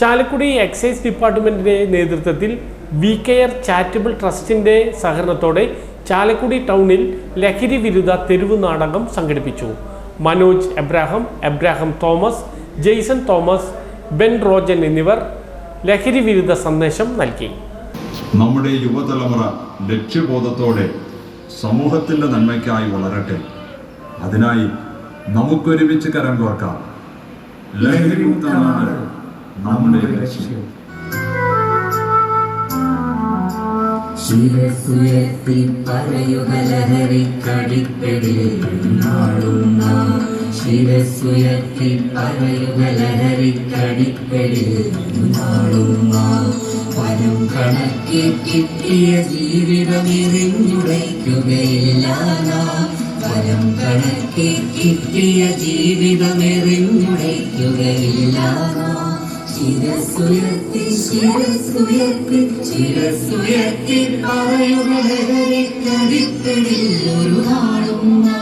Chalakudy excise ഡിപ്പാർട്ട്മെന്റിന്റെ നേതൃത്വത്തിൽ V care charitable ട്രസ്റ്റിന്റെ സഹകരണത്തോടെ ചാലക്കുടി ടൗണിൽ ലഹരി വിരുദ്ധ തെരുവ് നാടകം സംഘടിപ്പിച്ചു. മനോജ് എബ്രാഹം എബ്രാഹം തോമസ് ജെയ്സൺ തോമസ് ബെൻ റോജൻ എന്നിവർ ലഹരി വിരുദ്ധ സന്ദേശം നൽകി. നമ്മുടെ യുവതലമുറ ലക്ഷ്യബോധത്തോടെ സമൂഹത്തിന്റെ നന്മയ്ക്കായി വളരട്ടെ. അതിനായി നമുക്കൊരുമിച്ച് കരം കോർക്കാം. ലഹരി ലഹരിമുക്തമാണ് നമ്മുടെ ലക്ഷ്യം. ശിരസുയർത്തി പറയുക ലഹരിക്കടിപ്പെടിൽ നാളും നാം ശിരസുയർത്തി പറയുക നാളും നാം വരും കണക്കി കിട്ടിയ ജീവിതം എറിഞ്ഞുടയ്ക്കുകയില്ല വരം കണക്കി കിട്ടിയ ജീവിതം എറിഞ്ഞുടയ്ക്കുകയില്ല നാം ശിരസുയർത്തി ശിരസുയർത്തി ശിരസുയർത്തി പറയുക ഒരു നാളും നാ.